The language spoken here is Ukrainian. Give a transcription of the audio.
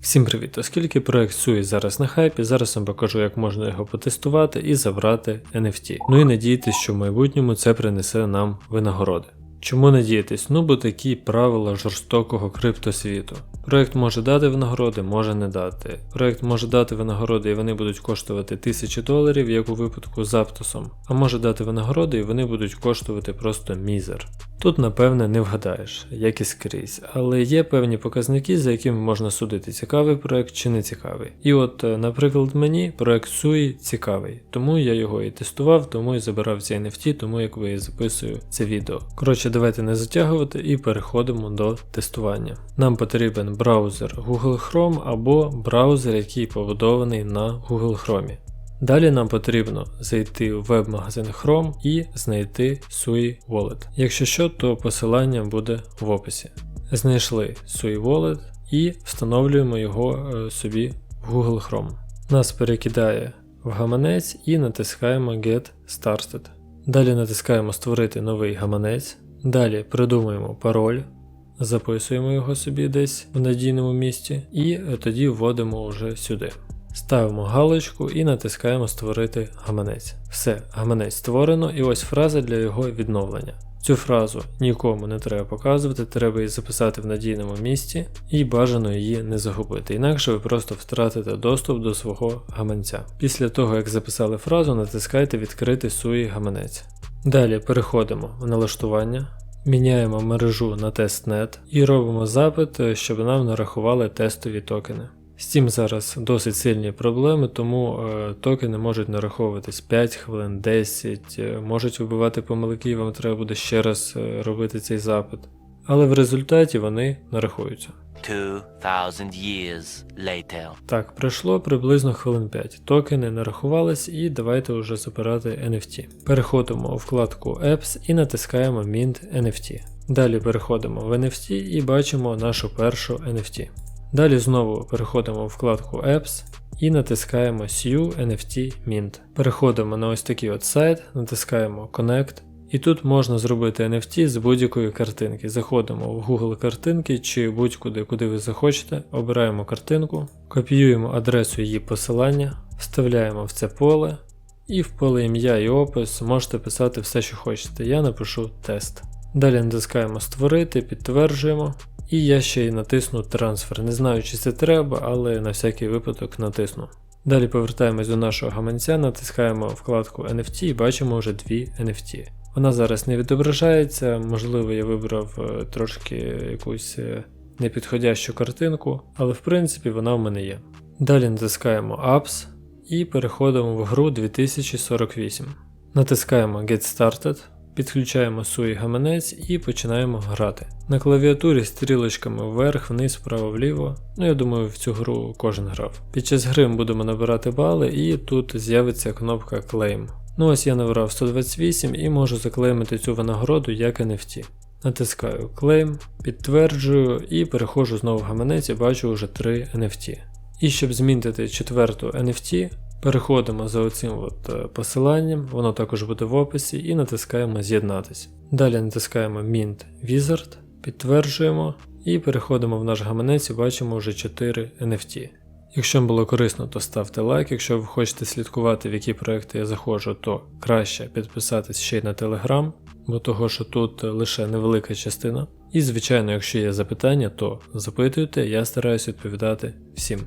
Всім привіт! Оскільки проект SUI зараз на хайпі, зараз вам покажу, як можна його потестувати і забрати NFT. Ну і надіятись, що в майбутньому це принесе нам винагороди. Чому надіятись? Ну бо такі правила жорстокого криптосвіту. Проект може дати винагороди, може не дати. Проект може дати винагороди і вони будуть коштувати тисячі доларів, як у випадку з Аптосом, а може дати винагороди і вони будуть коштувати просто мізер. Тут, напевне, не вгадаєш, як і скрізь, але є певні показники, за якими можна судити, цікавий проект чи не цікавий. І от, е, наприклад, мені проект SUI цікавий, тому я його і тестував, тому і забирав ці NFT, тому як ви записую це відео. Коротше, давайте не затягувати і переходимо до тестування. Нам потрібен браузер Google Chrome або браузер, який побудований на Google Chrome. Далі нам потрібно зайти в веб-магазин Chrome і знайти SUI Wallet. Якщо що, то посилання буде в описі. Знайшли SUI Wallet і встановлюємо його е, собі в Google Chrome. Нас перекидає в гаманець і натискаємо Get Started. Далі натискаємо Створити новий гаманець. Далі придумуємо пароль, записуємо його собі десь в надійному місці, і тоді вводимо вже сюди. Ставимо галочку і натискаємо Створити гаманець. Все, гаманець створено, і ось фраза для його відновлення. Цю фразу нікому не треба показувати, треба її записати в надійному місці і бажано її не загубити, інакше ви просто втратите доступ до свого гаманця. Після того, як записали фразу, натискайте Відкрити SUI гаманець. Далі переходимо в налаштування, міняємо мережу на тестнет і робимо запит, щоб нам нарахували тестові токени. З цим зараз досить сильні проблеми, тому е, токени можуть нараховуватись 5 хвилин, 10, е, можуть вибивати помилки, і вам треба буде ще раз е, робити цей запит. Але в результаті вони нарахуються. 2,000 years later. Так, пройшло приблизно хвилин 5. Токени нарахувались і давайте вже забирати NFT. Переходимо у вкладку Apps і натискаємо Mint NFT. Далі переходимо в NFT і бачимо нашу першу NFT. Далі знову переходимо в вкладку Apps і натискаємо SU NFT Mint. Переходимо на ось такий от сайт, натискаємо Connect. І тут можна зробити NFT з будь-якої картинки. Заходимо в Google картинки чи будь-куди, куди ви захочете, обираємо картинку, копіюємо адресу її посилання, вставляємо в це поле, і в поле ім'я і опис можете писати все, що хочете. Я напишу тест. Далі натискаємо Створити, підтверджуємо. І я ще й натисну трансфер. Не знаю, чи це треба, але на всякий випадок натисну. Далі повертаємось до нашого гаманця, натискаємо вкладку NFT і бачимо вже дві NFT. Вона зараз не відображається, можливо, я вибрав е, трошки якусь е, непідходящу картинку, але в принципі вона в мене є. Далі натискаємо Apps і переходимо в гру 2048. Натискаємо Get Started. Підключаємо SUI гаманець і починаємо грати. На клавіатурі стрілочками вверх, вниз, вправо, вліво. Ну я думаю, в цю гру кожен грав. Під час гри ми будемо набирати бали, і тут з'явиться кнопка Claim. Ну ось я набрав 128 і можу заклеймити цю винагороду як NFT. Натискаю Claim, підтверджую і переходжу знову в гаманець і бачу вже 3 NFT. І щоб змінити четверту NFT, Переходимо за оцим от е, посиланням, воно також буде в описі, і натискаємо З'єднатись. Далі натискаємо Mint Wizard, підтверджуємо і переходимо в наш гаманець і бачимо вже 4 NFT. Якщо вам було корисно, то ставте лайк. Якщо ви хочете слідкувати, в які проекти я заходжу, то краще підписатись ще й на Telegram, бо того, що тут лише невелика частина. І, звичайно, якщо є запитання, то запитуйте, я стараюсь відповідати всім.